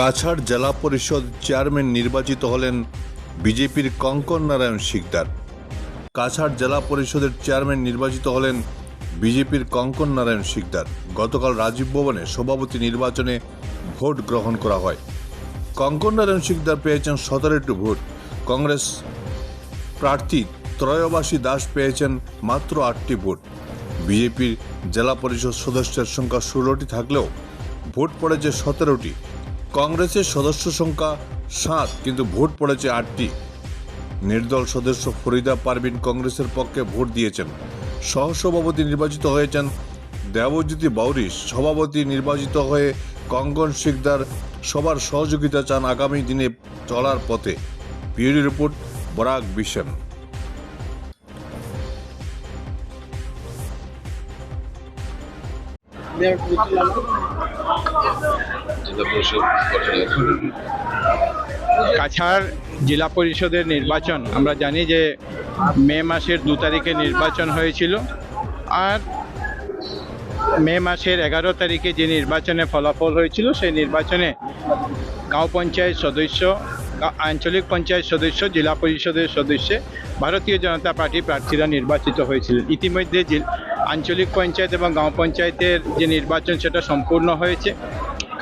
কাছাড় জেলা পরিষদ চেয়ারম্যান নির্বাচিত হলেন বিজেপির কঙ্কন নারায়ণ শিকদার। কাছাড় জেলা পরিষদের চেয়ারম্যান নির্বাচিত হলেন বিজেপির কঙ্কন নারায়ণ শিকদার। গতকাল রাজীব ভবনে সভাপতি নির্বাচনে ভোট গ্রহণ করা হয়। কঙ্কন নারায়ণ শিকদার পেয়েছেন সতেরোটি ভোট। কংগ্রেস প্রার্থী ত্রয়োবাসী দাস পেয়েছেন মাত্র আটটি ভোট। বিজেপির জেলা পরিষদ সদস্যের সংখ্যা ষোলোটি থাকলেও ভোট পড়েছে সতেরোটি। কংগ্রেসের সদস্য সংখ্যা সাত, কিন্তু ভোট পড়েছে আটটি। নির্দল সদস্য ফরিদা পারভিন কংগ্রেসের পক্ষে ভোট দিয়েছেন। সহসভাপতি নির্বাচিত হয়েছেন দেবজ্যোতি বাউরি। সভাপতি নির্বাচিত হয়ে কঙ্গন শিকদার সবার সহযোগিতা চান আগামী দিনে চলার পথে। পিউরি রিপোর্ট বরাক বিশন কাছাড় জেলা পরিষদের নির্বাচন, আমরা জানি যে মে মাসের দু তারিখে নির্বাচন হয়েছিল আর মে মাসের এগারো তারিখে যে নির্বাচনে ফলাফল হয়েছিল, সেই নির্বাচনে গাঁও পঞ্চায়েত সদস্য আঞ্চলিক পঞ্চায়েত সদস্য, জেলা পরিষদের সদস্যে ভারতীয় জনতা পার্টি প্রার্থীরা নির্বাচিত হয়েছিলেন। ইতিমধ্যে আঞ্চলিক পঞ্চায়েত এবং গাঁও পঞ্চায়েতের যে নির্বাচন, সেটা সম্পূর্ণ হয়েছে।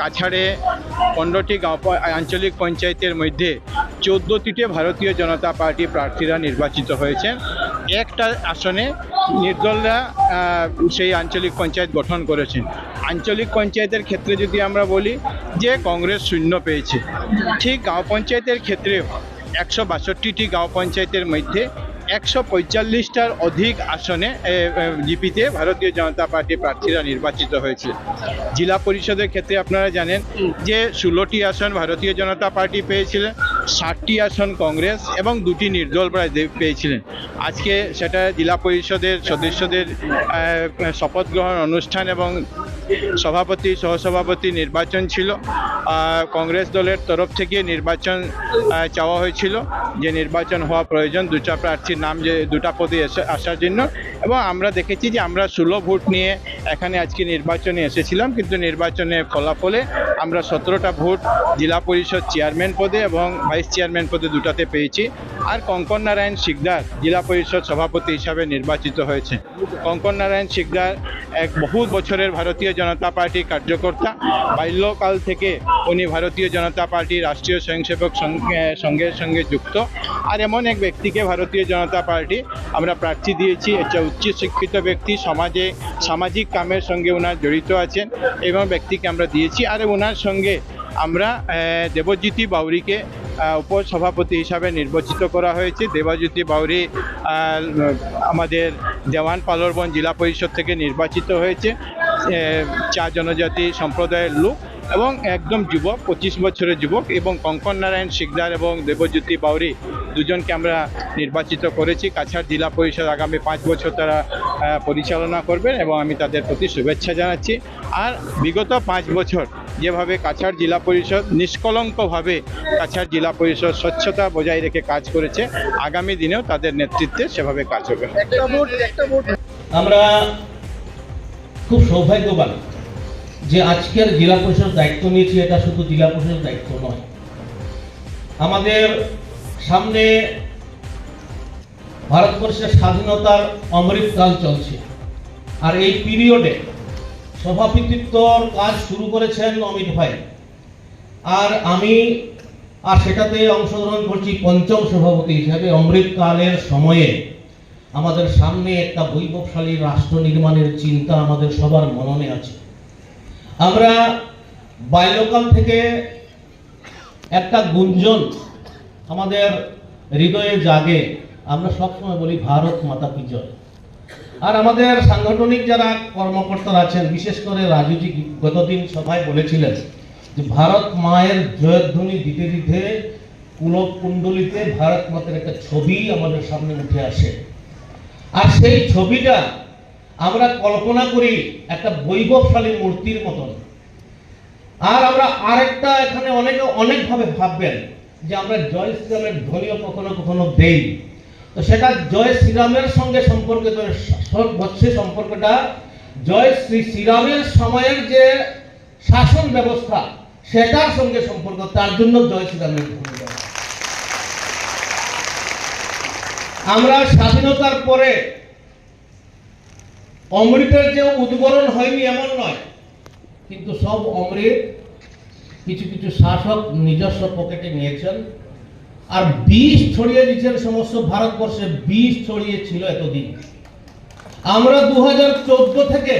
কাছাড়ে পনেরোটি গাঁও আঞ্চলিক পঞ্চায়েতের মধ্যে চোদ্দোটিতে ভারতীয় জনতা পার্টি প্রার্থীরা নির্বাচিত হয়েছেন একটা আসনে নির্দলরা সেই আঞ্চলিক পঞ্চায়েত গঠন করেছেন। আঞ্চলিক পঞ্চায়েতের ক্ষেত্রে যদি আমরা বলি যে কংগ্রেস শূন্য পেয়েছে, ঠিক গাঁও পঞ্চায়েতের ক্ষেত্রেও একশো বাষট্টিটি গাঁও পঞ্চায়েতের মধ্যে একশো পঁয়তাল্লিশটার অধিক আসনে জিপিতে ভারতীয় জনতা পার্টি প্রার্থীরা নির্বাচিত হয়েছে। জেলা পরিষদের ক্ষেত্রে আপনারা জানেন যে ষোলোটি আসন ভারতীয় জনতা পার্টি পেয়েছিলেন, ষাটটি আসন কংগ্রেস এবং দুটি নির্দল প্রায় পেয়েছিলেন। আজকে সেটা জেলা পরিষদের সদস্যদের শপথ গ্রহণ অনুষ্ঠান এবং সভাপতি, সহসভাপতি নির্বাচন ছিল। কংগ্রেস দলের তরফ থেকে নির্বাচন চাওয়া হয়েছিল। যে নির্বাচন হওয়া প্রয়োজন, দুটা প্রার্থীর নাম যে, দুটা পদে আসার জন্য। এবং আমরা দেখেছি যে আমরা ষোলো ভোট নিয়ে এখানে আজকে নির্বাচনে এসেছিলাম। কিন্তু নির্বাচনে ফলাফলে আমরা সতেরোটা ভোট জেলা পরিষদ চেয়ারম্যান পদে এবং ভাইস চেয়ারম্যান পদে দুটাতে পেয়েছি। আর কঙ্কন নারায়ণ শিকদার জেলা পরিষদ সভাপতি হিসাবে নির্বাচিত হয়েছে। কঙ্কন নারায়ণ শিকদার এক বহু বছরের ভারতীয় জনতা পার্টির কার্যকর্তা। বাল্যকাল থেকে উনি ভারতীয় জনতা পার্টি রাষ্ট্রীয় স্বয়ংসেবক সংঘের সঙ্গে যুক্ত। আর এমন এক ব্যক্তিকে ভারতীয় জনতা পার্টি আমরা প্রার্থী দিয়েছি। একটা উচ্চ শিক্ষিত ব্যক্তি, সমাজে, সামাজিক কামের সঙ্গে ওনার জড়িত আছেন এবং ব্যক্তিকে আমরা দিয়েছি। আর ওনার সঙ্গে আমরা দেবজ্যোতি বাউরিকে উপসভাপতি হিসাবে নির্বাচিত করা হয়েছে। দেবজ্যোতি বাউরি আমাদের দেওয়ান পালরবন জেলা পরিষদ থেকে নির্বাচিত হয়েছে। চা জনজাতি সম্প্রদায়ের লোক। এবং একদম যুবক পঁচিশ বছরের যুবক এবং কঙ্কন নারায়ণ শিকদার এবং দেবজ্যোতি বাউরি দুজনকে আমরা নির্বাচিত করেছি। কাছাড় জেলা পরিষদ আগামী পাঁচ বছর তারা পরিচালনা করবেন এবং আমি তাদের প্রতি শুভেচ্ছা জানাচ্ছি। আর বিগত পাঁচ বছর যেভাবে কাছাড় জেলা পরিষদ নিষ্কলঙ্কভাবে কাছাড় জেলা পরিষদ স্বচ্ছতা বজায় রেখে কাজ করেছে আগামী দিনেও তাদের নেতৃত্বে সেভাবে কাজ হবে। আমরা খুব সৌভাগ্যবান। যে আজকের জেলা পরিষদ দায়িত্ব নিয়েছি, এটা শুধু জেলা পরিষদ দায়িত্ব নয়। আমাদের সামনে ভারতবর্ষের স্বাধীনতার অমৃতকাল চলছে। আর এই পিরিয়ডে সভাপতিত্বর কাজ শুরু করেছেন অমিত ভাই। আর আমি, আর সেটাতে অংশগ্রহণ করছি পঞ্চম সভাপতি হিসাবে। অমৃতকালের সময়ে আমাদের সামনে একটা বৈভবশালী রাষ্ট্র নির্মাণের চিন্তা আমাদের সবার মননে আছে। আমরা বাল্যকাল থেকে একটা গুঞ্জন আমাদের হৃদয়ে জাগে। আমরা সবসময় বলি, ভারত মাতা কি জয়? আর আমাদের সাংগঠনিক যারা কর্মকর্তারা আছেন, বিশেষ করে রাজুজি গতদিন সভায় বলেছিলেন যে, ভারত মায়ের জয়ধ্বনি দিতে দিতে কুলক কুণ্ডলিতে ভারত মাতার একটা ছবি আমাদের সামনে উঠে আসে। আর সেই ছবিটা আমরা কল্পনা করি একটা বৈভবশালী মূর্তির মতন। আর আমরা আরেকটা এখানে অনেকে, অনেকভাবে ভাববেন যে আমরা জয় শ্রীরামের ধ্বনিও কখনো কখনো দেই। তো সেটা জয় শ্রীরামের সঙ্গে সম্পর্কিত হচ্ছে সম্পর্কটা জয় শ্রী শ্রীরামের সময়ের যে শাসন ব্যবস্থা, সেটার সঙ্গে সম্পর্ক, তার জন্য জয় শ্রীরামের আমরা স্বাধীনতার পরে অমৃতের যে উদ্বরণ হয়নি এমন নয়। কিন্তু সব অমৃত কিছু কিছু শাসক নিজস্ব পকেটে নিয়েছেন। আর বিষ ছড়িয়ে দিয়েছেন সমস্ত ভারতবর্ষে। বিষ ছড়িয়ে ছিল এতদিন। আমরা দু হাজার চোদ্দ থেকে